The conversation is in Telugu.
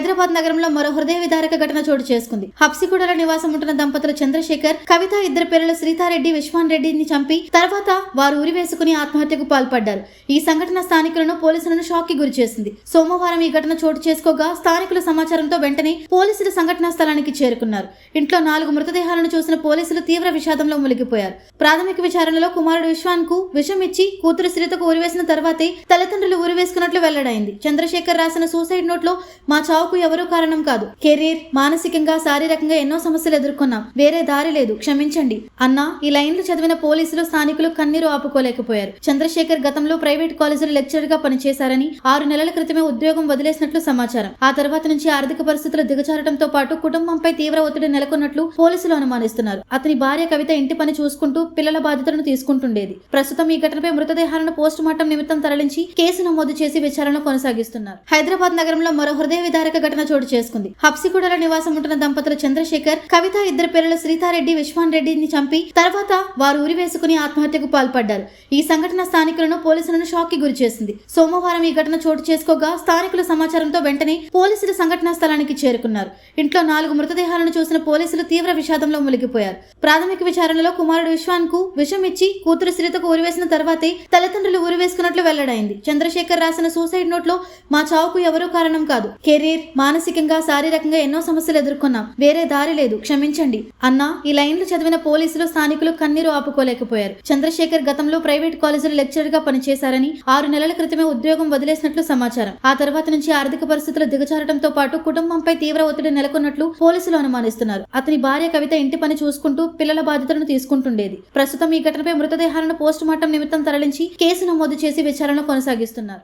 హైదరాబాద్ నగరంలో మరో హృదయ విదారక ఘటన చోటు చేసుకుంది. హప్సిగూడలో నివాసం ఉంటున్న దంపతులు చంద్రశేఖర్ కవిత ఇద్దరు పిల్లలు శ్రీతారెడ్డి విశ్వాన్ రెడ్డిని చంపి తర్వాత వారు ఉరి వేసుకుని ఆత్మహత్యకు పాల్పడ్డారు. ఈ సంఘటన స్థానికులను పోలీసులను షాక్కి గురి చేసింది. సోమవారం ఈ ఘటన చోటు చేసుకోగా స్థానికుల సమాచారంతో వెంటనే పోలీసులు సంఘటనా స్థలానికి చేరుకున్నారు. ఇంట్లో నాలుగు మృతదేహాలను చూసిన పోలీసులు తీవ్ర విషాదంలో మునిగిపోయారు. ప్రాథమిక విచారణలో కుమారుడు విశ్వాన్కు విషం ఇచ్చి కూతురు శ్రీతకు ఉరివేసిన తర్వాతే తల్లిదండ్రులు ఉరివేసుకున్నట్లు వెల్లడైంది. చంద్రశేఖర్ రాసిన సూసైడ్ నోట్లో మా చావుకు ఎవరూ కారణం కాదు. కెరీర్ మానసికంగా శారీరకంగా ఎన్నో సమస్యలు ఎదుర్కొన్నాం. వేరే దారి లేదు. క్షమించండి. అన్నా ఈ లైన్లు చదివిన పోలీసులు స్థానికులు కన్నీరు ఆపుకోలేకపోయారు. చంద్రశేఖర్ గతంలో ప్రైవేట్ కాలేజీలో లెక్చరర్గా పనిచేశారని ఆరు నెలల క్రితమే ఉద్యోగం వదిలేసినట్లు సమాచారం. ఆ తర్వాత నుంచి ఆర్థిక పరిస్థితులు దిగజారడంతో పాటు కుటుంబంపై తీవ్ర ఒత్తిడి నెలకొన్నట్లు పోలీసులు అనుమానిస్తున్నారు. అతని భార్య కవిత ఇంటి పని చూసుకుంటూ పిల్లల బాధ్యతలను తీసుకుంటుండేది. ప్రస్తుతం ఈ ఘటనపై మృతదేహాలను పోస్ట్ మార్టం నిమిత్తం తరలించి కేసు నమోదు చేసి విచారణ కొనసాగిస్తున్నారు. హైదరాబాద్ నగరంలో మరో హృదయ విదారక ఘటన చోటు చేసుకుంది. హబ్సిగూడలో నివాసం ఉంటున్న దంపతులు చంద్రశేఖర్ కవిత ఇద్దరు పిల్లలు శ్రీతారెడ్డి విశ్వాన్ రెడ్డిని చంపి తర్వాత వారు ఉరి వేసుకుని ఆత్మహత్యకు పాల్పడ్డారు. ఈ సంఘటన స్థానికులను పోలీసులను షాక్కి గురి చేసింది. సోమవారం ఈ ఘటన చోటు చేసుకోగా స్థానికుల సమాచారంతో వెంటనే పోలీసులు సంఘటనా స్థలానికి చేరుకున్నారు. ఇంట్లో నాలుగు మృతదేహాలను చూసిన పోలీసులు తీవ్ర విషాదంలో మునిగిపోయారు. ప్రాథమిక విచారణలో కుమారుడు విశ్వాన్కు విషం ఇచ్చి కూతురు శ్రీతకు ఉరివేసిన తర్వాతే తల్లిదండ్రులు ఉరివేసుకున్నట్లు వెల్లడైంది. చంద్రశేఖర్ రాసిన సూసైడ్ నోట్లో మా చావుకు ఎవరూ కారణం కాదు. కెరీర్ మానసికంగా శారీరకంగా ఎన్నో సమస్యలు ఎదుర్కొన్నాం. వేరే దారి లేదు. క్షమించండి. అన్నా ఈ లైన్లు చదివిన పోలీసులు స్థానికులు కన్నీరు ఆపుకోలేకపోయారు. చంద్రశేఖర్ గతంలో ప్రైవేట్ కాలేజీలో లెక్చరర్గా పనిచేశారని ఆరు నెలల క్రితమే ఉద్యోగం వదిలేసినట్లు సమాచారం. ఆ తర్వాత నుంచి ఆర్థిక పరిస్థితులు దిగజారడంతో పాటు కుటుంబంపై తీవ్ర ఒత్తిడి నెలకొన్నట్లు పోలీసులు అనుమానిస్తున్నారు. అతని భార్య కవిత ఇంటి పని చూసుకుంటూ పిల్లల బాధ్యతలను తీసుకుంటుండేది. ప్రస్తుతం ఈ ఘటనపై మృతదేహాలను పోస్ట్ మార్టం నిమిత్తం తరలించి కేసు నమోదు చేసి విచారణ కొనసాగిస్తున్నారు.